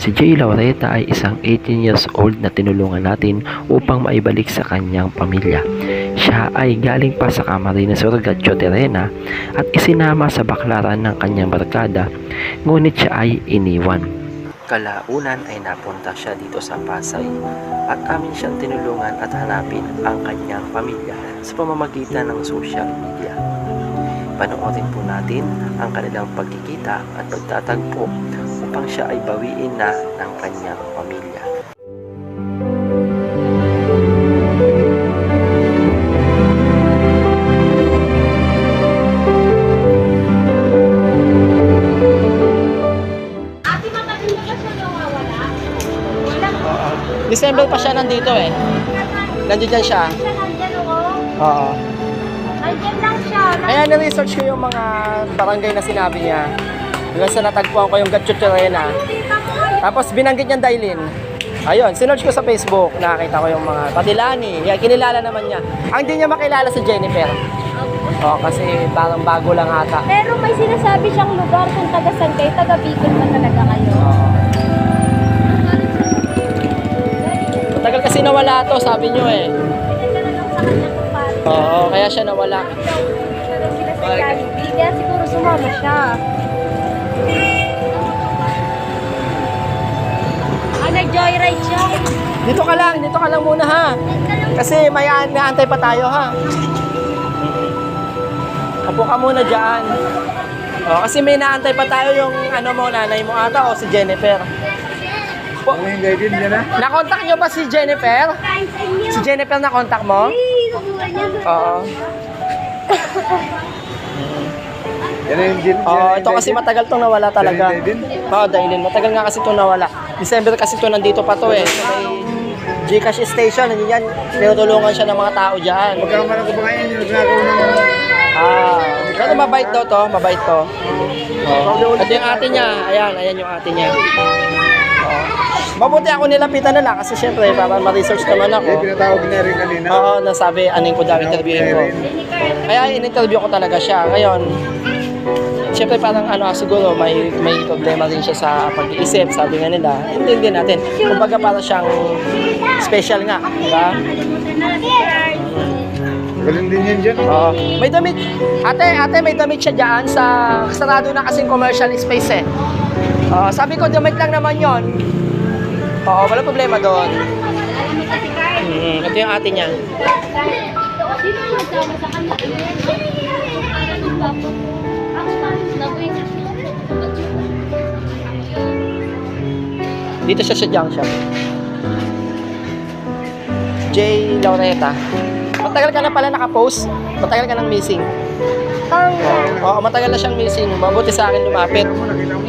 Si Jay Laureta ay isang 18 years old na tinulungan natin upang maibalik sa kanyang pamilya. Siya ay galing pa sa Camarines Surgatio Terena at isinama sa baklaran ng kanyang barkada, ngunit siya ay iniwan. Kalaunan ay napunta siya dito sa Pasay at amin siyang tinulungan at hanapin ang kanyang pamilya sa pamamagitan ng social media. Panoorin po natin ang kanilang pagkikita at pagtatagpo upang siya ay bawiin na ng kanyang pamilya. Siya. December pa siya nandito eh. Nandiyan siya. Siya nandyan ako. Oo. Lang siya. Kaya na-research ko yung mga barangay na sinabi niya. Hanggang sa natagpuan ko yung ngayon. Tapos binanggit niya Dailin. Ayun, sinearch ko sa Facebook, nakakita ko yung mga Patilani. Yan, kinilala naman niya. Ang di niya makilala si Jennifer. Oo, kasi parang bago lang ata. Pero may sinasabi siyang lugar kung taga saan kayo, taga Bicol ba talaga kayo? Oo. Matagal kasi nawala to, sabi niyo eh. Pinagdala lang sa kanya. Oo, kaya siya nawala. Sila sa Jollibee, kaya siguro sumama siya. Ah, nag-joyride siya. Dito ka lang, dito ka lang muna ha. Kasi may an- naantay pa tayo ha. Apo ka muna dyan. O, kasi may naantay pa tayo yung ano mo, nanay mo ata o si Jennifer. Po, nakontak nyo ba si Jennifer? Si Jennifer nakontak mo? Oo. Oo, ito kasi matagal tong nawala talaga. Oo, Dailin. Matagal nga kasi itong nawala. December kasi ito nandito pa to eh. Sa may Gcash station, nandiyan yan. Tinutulungan siya ng mga tao dyan. Magkakaman ko ba ngayon yung nagagawa ng... Ah, pero mabait daw to, mabait to. Oh. Ito yung ate niya, ayan, ayan yung ate niya. Oh. Mabuti ako nilapitan na lang kasi syempre para ma-research naman ako. Eh, pinatawag na rin kanina. Oo, nasabi aning ko daw interviewin ko. Kaya in-interview ko talaga siya. Ngayon, syempre parang ano, siguro may may problema din siya sa pag-iisip, sabi nga nila. Intindihin natin. Kumbaga para siyang special nga, di ba? Galing din yan dyan. Oo. May damit. Ate, ate, may damit siya dyan sa sarado na kasing commercial space eh. Oo, sabi ko, damit lang naman yon. Oo, wala problema doon. Mm, ito yung ate niya. Dito siya sa junction. J. Laureta. Matagal ka na pala nakapost. Matagal ka nang missing. Oo, matagal na siyang missing. Mabuti sa akin lumapit.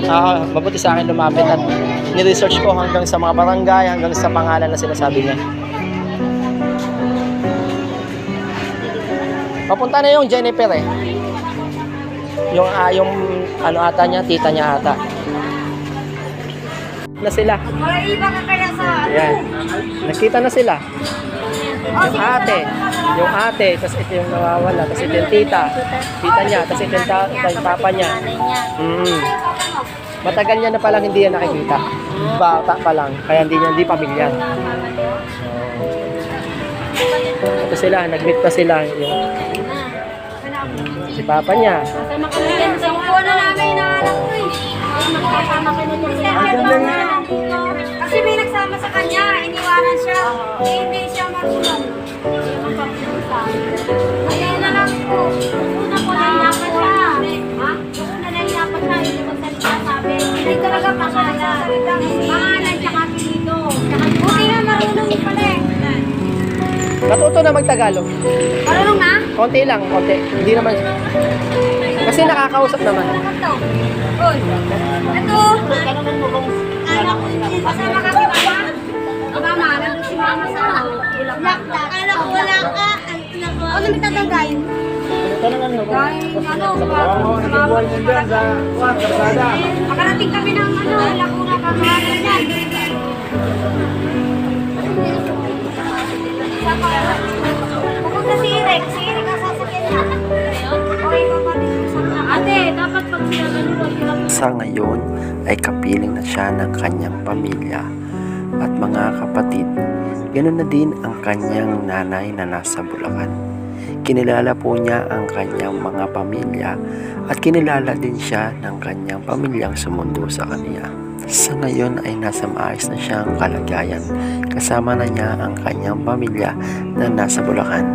Oo, mabuti sa akin lumapit at ni-research ko hanggang sa mga barangay, hanggang sa pangalan na sinasabi niya. Papunta na yung Jennifer eh. Yung, ah, yung ano ata niya, tita niya ata. Na sila. Ayan. Nakita na sila. Yung ate. Yung ate. Tapos ito yung nawawala. Tapos ito yung tita. Tita niya. Tapos ito yung, ta- yung papa niya. Mm. Matagal niya na palang hindi yan nakikita. Bata pa lang. Kaya hindi niya, hindi pamilyar. Ito sila. Nag-meet pa sila. Yung, si papa niya. Kasama ka na yan. Sa na namin inaanap ko eh. Magkasama ka na dyan. Ayun na lang po. Una po nahiyapan siya. Ha? Una nahiyapan siya, hindi magsalita sabi. Hindi talaga pangalan. Pangalan tsaka apelido. Buti na marunong pala eh. Natuto na magtagalog. Marunong na? Konti lang. Konti. Hindi naman. Kasi nakakausap naman. Ito. Oy. Ito. Ko. Kasama ka si mama? Mama, nandun si mama sa Lakta. Anak ko wala ka. Ano may tatagayin? Galing ano, sa mama. Makarating kami ng ano, Pamahalan yan. Sa Pupunta si Eric. Si Eric ang sasakyan niya. Okay, kapatid ko sa Sa ngayon ay kapiling na siya ng kanyang pamilya at mga kapatid. Ganun na din ang kanyang nanay na nasa Bulacan. Kinilala po niya ang kanyang mga pamilya at kinilala din siya ng kanyang pamilyang sumundo sa kanya. Sa ngayon ay nasa maayos na siyang kalagayan. Kasama na niya ang kanyang pamilya na nasa Bulacan.